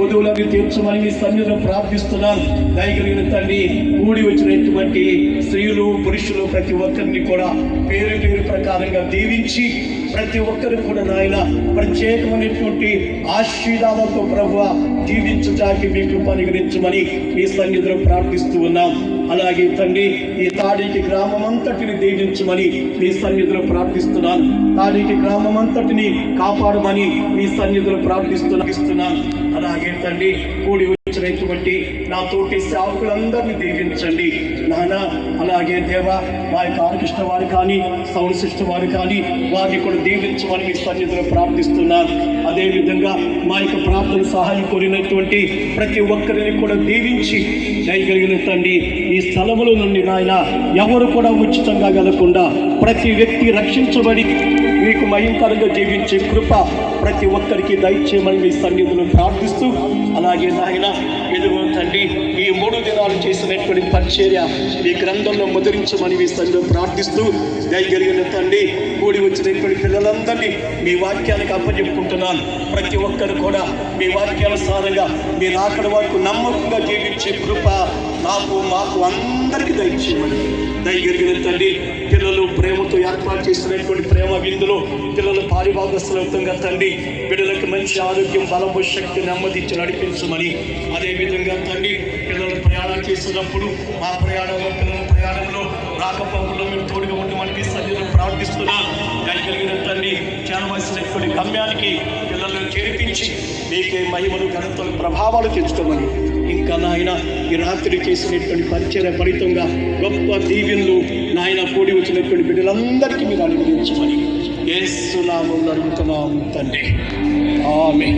కొదువులను తీర్చమని మీ సన్నిధిలో ప్రార్థిస్తున్నాను. దయగలిగిన తండ్రి కూడి వచ్చినటువంటి స్త్రీలు పురుషులు ప్రతి ఒక్కరిని కూడా పేరు పేరు ప్రకారంగా దీవించి ప్రతి ఒక్కరు కూడా నాయన ప్రత్యేకమైనటువంటి ఆశీర్వాదంతో ప్రభు జీవించడానికి మీ కృప అనుగ్రహించమని మీ సన్నిధిలో ప్రార్థిస్తూ ఉన్నాం. అలాగే తండ్రి ఈ తాడికి గ్రామం అంతటిని దీవించమని మీ సన్నిధిలో ప్రార్థిస్తున్నాను. తాడికి గ్రామం అంతటిని కాపాడమని మీ సన్నిధిలో ప్రార్థిస్తున్నాను. అలాగే తండ్రి కూడి వచ్చినటువంటి నా తోటి సేవకులందరినీ దీవించండి. నాన్న అలాగే దేవ మా యొక్క ఆర్కిష్ట వారు కానీ సౌండ్ సిస్టమ్ వారు కానీ వారిని కూడా దీవించమని మీ సన్నిధిలో ప్రార్థిస్తున్నాను అదేవిధంగా మా యొక్క ప్రార్థన సహాయం కోరినటువంటి ప్రతి ఒక్కరిని కూడా దీవించి చేయగలిగిన తండ్రి ఈ స్థలములో నుండి నాయన ఎవరు కూడా ఉచితంగా కలగకుండా ప్రతి వ్యక్తి రక్షించబడి మీకు మహింకరంగా జీవించే కృప ప్రతి ఒక్కరికి దయచేయమని మీ సన్నిధిలో ప్రార్థిస్తూ అలాగే నాయన ఎదుగు తండ్రి ఈ మూడు దినాలు చేసినటువంటి పరిచర్య మీ గ్రంథంలో ముద్రించమని మీ సన్నిధిలో ప్రార్థిస్తూ దయగలిగిన తండ్రి కూడి వచ్చినటువంటి పిల్లలందరినీ మీ వాక్యానికి అప్పచెప్పుకుంటున్నాను. ప్రతి ఒక్కరు కూడా మీ వాక్యానుసారంగా మీరు అక్కడ వరకు నమ్మకంగా జీవించే కృప నాకు మాకు అందరికీ దయచేయమని. దయగలిగిన తండ్రి పిల్లలు ప్రేమతో ఏర్పాటు చేసినటువంటి ప్రేమ విందులో పిల్లలు పారిభాగస్థలవుతంగా తండ్రి బిడ్డలకు మంచి ఆరోగ్యం బలము శక్తి నెమ్మదించి నడిపించమని అదేవిధంగా తండ్రి పిల్లలు ప్రయాణం చేసినప్పుడు మా ప్రయాణంలో పిల్లల ప్రయాణంలో రాకపోకుండా మేము తోడుగా ఉండమని మీ సన్నిధిలో ప్రార్థిస్తున్నాం. దయగలిగిన తండ్రి చేరవలసినటువంటి గమ్యానికి పిల్లలను చేర్పించి మీకే మహిమలు ఘనతలు ప్రభావాలు తెచ్చుకోమని ఇంకా నాయన ఈ రాత్రి చేసినటువంటి పరిచయ ఫలితంగా గొప్ప దీవెనలు నాయన కూడి వచ్చినటువంటి బిడ్డలందరికీ మీరు అనుగ్రహించమని. ఏసునామంలో అడుగుతున్నాం తండ్రి. ఆమె